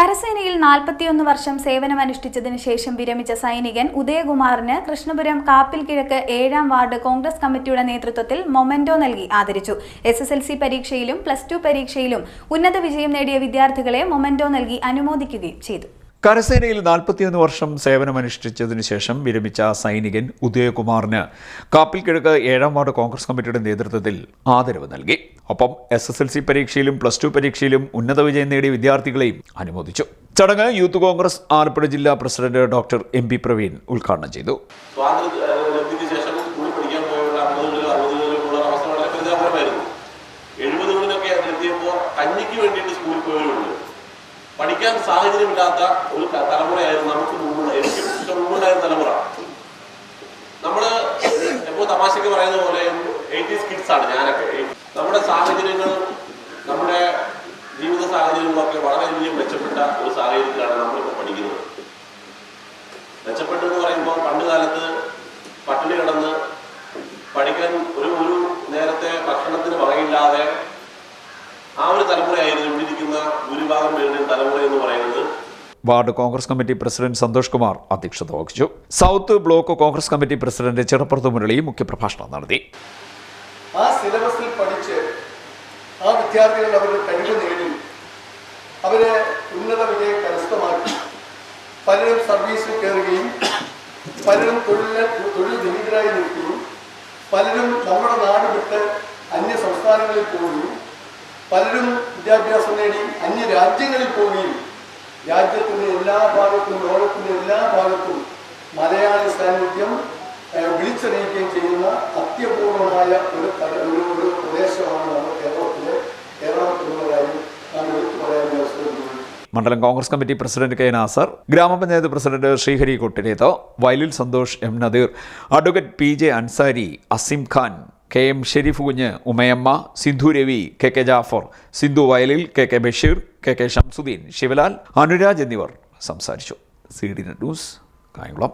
കരസേനയിൽ നാൽപ്പത്തിയൊന്ന് വർഷം സേവനമനുഷ്ഠിച്ചതിനു ശേഷം വിരമിച്ച സൈനികൻ ഉദയകുമാറിന് കൃഷ്ണപുരം കാപ്പിൽ കിഴക്ക് ഏഴാം വാർഡ് കോൺഗ്രസ് കമ്മിറ്റിയുടെ നേതൃത്വത്തിൽ മൊമെന്റോ നൽകി ആദരിച്ചു. എസ് എസ് എൽ സി പരീക്ഷയിലും പ്ലസ് ടു പരീക്ഷയിലും ഉന്നത വിജയം നേടിയ വിദ്യാർത്ഥികളെ മൊമെന്റോ നൽകി അനുമോദിക്കുകയും ചെയ്തു. കരസേനയിൽ നാൽപ്പത്തിയൊന്ന് വർഷം സേവനമനുഷ്ഠിച്ചതിനു ശേഷം വിരമിച്ച സൈനികൻ ഉദയകുമാറിന് കാപ്പിൽ കിഴക്ക് ഏഴാം വാർഡ് കോൺഗ്രസ് കമ്മിറ്റിയുടെ നേതൃത്വത്തിൽ ആദരവ് നൽകി. ഒപ്പം എസ് എസ് എൽ സി പരീക്ഷയിലും പ്ലസ് ടു പരീക്ഷയിലും ഉന്നത വിജയം നേടിയ വിദ്യാർത്ഥികളെയും അനുമോദിച്ചു. ചടങ്ങ് യൂത്ത് കോൺഗ്രസ് ആലപ്പുഴ ജില്ലാ president doctor M P Praveen ഉദ്ഘാടനം ചെയ്തു. കഞ്ഞിക്ക് സ്കൂളിൽ പഠിക്കാൻ സാഹചര്യമില്ലാത്ത ഒരു തലമുറയായിരുന്നു നമുക്ക് മുമ്പുള്ള എനിക്ക് മുമ്പുണ്ടായിരുന്ന തലമുറ. നമ്മൾ എപ്പോ തമാശക്ക് പറയുന്ന പോലെ എയ്റ്റീസ് കിഡ്സ് ആണ് ഞാനൊക്കെ. നമ്മുടെ സാഹചര്യങ്ങൾ നമ്മുടെ ജീവിത സാഹചര്യങ്ങളൊക്കെ വളരെയധികം മെച്ചപ്പെട്ട ഒരു സാഹചര്യത്തിലാണ് നമ്മളിപ്പോൾ പഠിക്കുന്നത്. മെച്ചപ്പെട്ടു എന്ന് പറയുമ്പോൾ പണ്ട് കാലത്ത് പട്ടിണി കിടന്ന് പഠിക്കാൻ ഒരു ഒരു നേരത്തെ ഭക്ഷണത്തിന് വകയില്ലാതെ ആ ഒരു തലമുറയായിരുന്നു. ഇവിടെ ഇരിക്കുന്ന ഭൂരിഭാഗം പേരുടെയും തലമുറ എന്ന് പറയുന്നത് ward congress committee president Santhosh Kumar അധ്യക്ഷത വഹിച്ചു. South block congress committee president ചെറുപ്പുറത്ത് Murali മുഖ്യപ്രഭാഷണം നടത്തി. ആ സിലബസിൽ പഠിച്ച് ആ വിദ്യാർത്ഥികൾ അവരുടെ കഴിവ് നേടി. അവരെ ഉന്നത വിജയം കരസ്ഥമാക്കി. പലരും സർവീസിൽ കയറുകയും പലരും തൊഴിൽ തൊഴിൽ രഹിതരായി നിൽക്കുകയും പലരും നമ്മുടെ നാട് വിട്ട് അന്യ സംസ്ഥാനങ്ങളിൽ പോവുകയും പലരും വിദ്യാഭ്യാസം നേടി അന്യ രാജ്യങ്ങളിൽ പോവുകയും രാജ്യത്തിന്റെ എല്ലാ ഭാഗത്തും ലോകത്തിന്റെ എല്ലാ ഭാഗത്തും മലയാളി സാന്നിധ്യം വിളിച്ചറിയിക്കുകയും ചെയ്യുന്ന അത്യപൂർവമായ ഒരു ഒരു ഒരു പ്രദേശമാണ് നമ്മുടെ കേരളത്തിലെ കേരളത്തിലുള്ള കാര്യം നാം എടുത്തു പറയാൻ അവസരം മണ്ഡലം congress committee president K Nasar ഗ്രാമപഞ്ചായത്ത് president Sreehari Kottireth Vayalil Santhosh M Nadeer advocate P J Ansari Asim Khan K M Sharif Kunju Umayamma Sindhu Ravi K K Jafar Sindhu Vayalil K K Basheer K K Shamsuddin Sivalal Anuraj എന്നിവർ സംസാരിച്ചു. C D news Kayamkulam.